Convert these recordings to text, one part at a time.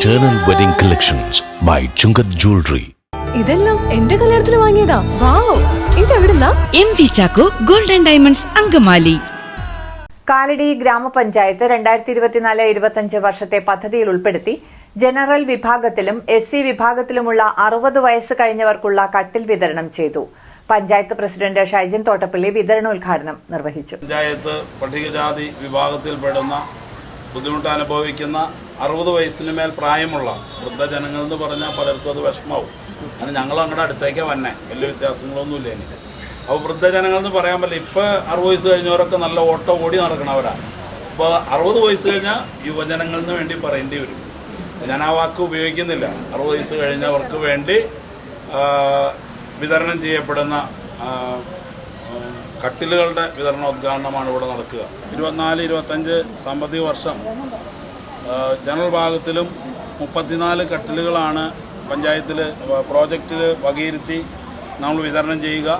Eternal Wedding Collections by Chungat Jewelry. ഇതെല്ലാം എന്റെ കല്യാണത്തിന് വാങ്ങിയതാ. Wow ഇതെവിടുന്നാ? M V Chacko golden diamonds Angamaly. Kalady ഗ്രാമപഞ്ചായത്ത് രണ്ടായിരത്തി ഇരുപത്തിനാല് ഇരുപത്തഞ്ച് വർഷത്തെ പദ്ധതിയിൽ ഉൾപ്പെടുത്തി ജനറൽ വിഭാഗത്തിലും എസ് സി വിഭാഗത്തിലുമുള്ള അറുപത് വയസ്സ് കഴിഞ്ഞവർക്കുള്ള കട്ടിൽ വിതരണം ചെയ്തു. പഞ്ചായത്ത് പ്രസിഡന്റ് ഷൈജൻ തോട്ടപ്പള്ളി വിതരണോദ്ഘാടനം നിർവഹിച്ചു. പഞ്ചായത്ത് പട്ടികജാതി വിഭാഗത്തിൽപ്പെടുന്ന ബുദ്ധിമുട്ട് അനുഭവിക്കുന്ന അറുപത് വയസ്സിന് മേൽ പ്രായമുള്ള വൃദ്ധജനങ്ങൾ എന്ന് പറഞ്ഞാൽ പലർക്കും അത് വിഷമാവും. അങ്ങനെ ഞങ്ങൾ അങ്ങോട്ട് അടുത്തേക്ക് വന്നെ. വലിയ വ്യത്യാസങ്ങളൊന്നുമില്ല എനിക്ക് അപ്പോൾ വൃദ്ധജനങ്ങൾ എന്ന് പറയാൻ പറ്റില്ല. ഇപ്പോൾ അറുപത് വയസ്സ് കഴിഞ്ഞവരൊക്കെ നല്ല ഓട്ടോ ഓടി നടക്കണവരാണ് അപ്പോൾ അറുപത് വയസ്സ് കഴിഞ്ഞാൽ യുവജനങ്ങൾക്ക് വേണ്ടി പറയേണ്ടി വരും. ഞാൻ ആ വാക്ക് ഉപയോഗിക്കുന്നില്ല. അറുപത് വയസ്സ് കഴിഞ്ഞവർക്ക് വേണ്ടി വിതരണം ചെയ്യപ്പെടുന്ന കട്ടിലുകളുടെ വിതരണോദ്ഘാടനമാണ് ഇവിടെ നടക്കുക. ഇരുപത്തിനാല് ഇരുപത്തഞ്ച് സാമ്പത്തിക വർഷം ജനറൽ ഭാഗത്തിലും മുപ്പത്തിനാല് കട്ടിലുകളാണ് പഞ്ചായത്തിൽ പ്രോജക്റ്റിൽ വകയിരുത്തി നമ്മൾ വിതരണം ചെയ്യുക.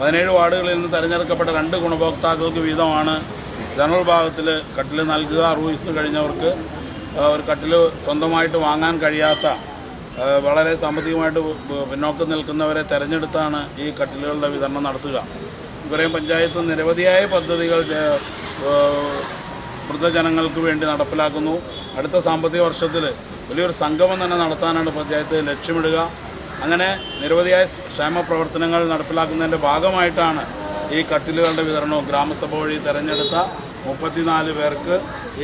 പതിനേഴ് വാർഡുകളിൽ നിന്ന് തിരഞ്ഞെടുക്കപ്പെട്ട രണ്ട് ഗുണഭോക്താക്കൾക്ക് വീതമാണ് ജനറൽ ഭാഗത്തിൽ കട്ടിൽ നൽകുക അറുപത് വയസ്സ് കഴിഞ്ഞവർക്ക് ഒരു കട്ടിൽ സ്വന്തമായിട്ട് വാങ്ങാൻ കഴിയാത്ത വളരെ സാമ്പത്തികമായിട്ട് പിന്നോക്കം നിൽക്കുന്നവരെ തിരഞ്ഞെടുത്താണ് ഈ കട്ടിലുകളുടെ വിതരണം നടത്തുക. ഇവരെയും പഞ്ചായത്ത് നിരവധിയായ പദ്ധതികൾ വൃദ്ധജനങ്ങൾക്ക് വേണ്ടി നടപ്പിലാക്കുന്നു. അടുത്ത സാമ്പത്തിക വർഷത്തിൽ വലിയൊരു സംഗമം തന്നെ നടത്താനാണ് പഞ്ചായത്ത് ലക്ഷ്യമിടുക. അങ്ങനെ നിരവധിയായ ക്ഷേമ പ്രവർത്തനങ്ങൾ നടപ്പിലാക്കുന്നതിന്റെ ഭാഗമായിട്ടാണ് ഈ കട്ടിലുകളുടെ വിതരണവും ഗ്രാമസഭ വഴി തിരഞ്ഞെടുത്ത മുപ്പത്തിനാല് പേർക്ക്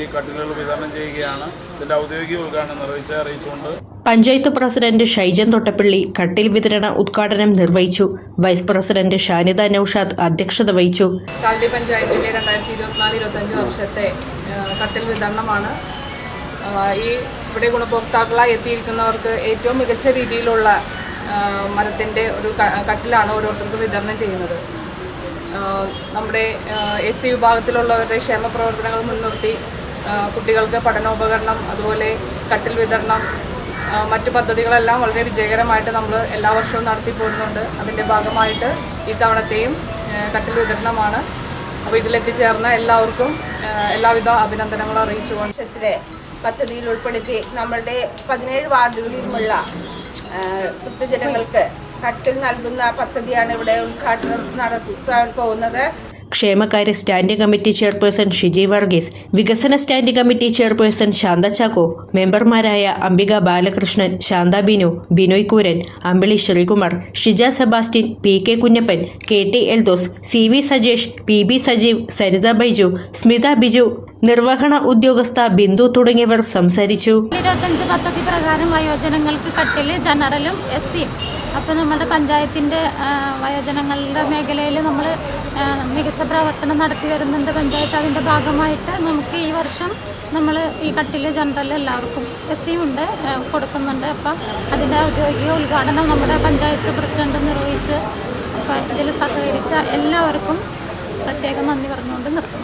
ഈ കട്ടിലുകൾ വിതരണം ചെയ്യുകയാണ്. ഇതിന്റെ ഔദ്യോഗിക ഉദ്ഘാടനം നിർവഹിച്ച് അറിയിച്ചുകൊണ്ട് പഞ്ചായത്ത് പ്രസിഡന്റ് ഷൈജൻ തൊട്ടപ്പള്ളി കട്ടിൽ വിതരണ ഉദ്ഘാടനം നിർവഹിച്ചു. വൈസ് പ്രസിഡന്റ് ഷാനിദ നൌഷാദ് അധ്യക്ഷത വഹിച്ചു. കാലി പഞ്ചായത്തിലെ രണ്ടായിരത്തി ഇരുപത്തിനാല് ഇരുപത്തഞ്ച് വർഷത്തെ കട്ടിൽ വിതരണമാണ്. ഈ ഇവിടെ ഗുണഭോക്താക്കളായി എത്തിയിരിക്കുന്നവർക്ക് ഏറ്റവും മികച്ച രീതിയിലുള്ള മരത്തിന്റെ മരത്തിന്റെ ഒരു കട്ടിലാണ് ഓരോരുത്തർക്കും വിതരണം ചെയ്യുന്നത്. നമ്മുടെ എസ് സി വിഭാഗത്തിലുള്ളവരുടെ ക്ഷേമ പ്രവർത്തനങ്ങൾ മുൻനിർത്തി കുട്ടികൾക്ക് പഠനോപകരണം അതുപോലെ കട്ടിൽ വിതരണം മറ്റു പദ്ധതികളെല്ലാം വളരെ വിജയകരമായിട്ട് നമ്മൾ എല്ലാ വർഷവും നടത്തി പോരുന്നുണ്ട് അതിന്റെ ഭാഗമായിട്ട് ഇത്തവണത്തെയും കട്ടിൽ വിതരണമാണ്. അപ്പോൾ ഇതിലെത്തിച്ചേർന്ന എല്ലാവർക്കും എല്ലാവിധ അഭിനന്ദനങ്ങളും അറിയിച്ചുകൊണ്ട്. വർഷത്തിലെ പദ്ധതിയിൽ ഉൾപ്പെടുത്തി നമ്മളുടെ പതിനേഴ് വാർഡുകളിലുമുള്ള വൃദ്ധജനങ്ങൾക്ക് കട്ടിൽ നൽകുന്ന പദ്ധതിയാണ് ഇവിടെ ഉദ്ഘാടനം നടത്താൻ പോകുന്നത്. ക്ഷേമകാര്യ standing committee chairperson Shiji Varghese വികസന standing committee chairperson Shantha Chacko മെമ്പർമാരായ Ambika Balakrishnan Shantha Binu Binoy Kooran Ambili Sreekumar Shija Sebastian P K Kunjappan K T Eldhose C V Sajesh P B Sajeev Saritha Baiju Smitha Biju നിർവഹണ ഉദ്യോഗസ്ഥ ബിന്ദു തുടങ്ങിയവർ സംസാരിച്ചു. ഇരുപത്തഞ്ച് പദ്ധതി പ്രകാരം വയോജനങ്ങൾക്ക് കട്ടിൽ ജനറലും S സിയും അപ്പോൾ നമ്മുടെ പഞ്ചായത്തിന്റെ വയോജനങ്ങളുടെ മേഖലയിൽ നമ്മൾ മികച്ച പ്രവർത്തനം നടത്തി വരുന്നുണ്ട് പഞ്ചായത്ത്. അതിന്റെ ഭാഗമായിട്ട് നമുക്ക് ഈ വർഷം നമ്മൾ ഈ കട്ടിൽ ജനറൽ എല്ലാവർക്കും എസ് സിയും ഉണ്ട് കൊടുക്കുന്നുണ്ട്. അപ്പം അതിന്റെ ഔദ്യോഗിക ഉദ്ഘാടനം നമ്മുടെ പഞ്ചായത്ത് പ്രസിഡന്റ് നിർവഹിച്ച് അപ്പോൾ ഇതിൽ സഹകരിച്ച എല്ലാവർക്കും പ്രത്യേകം നന്ദി പറഞ്ഞുകൊണ്ട് നിർത്തുന്നു.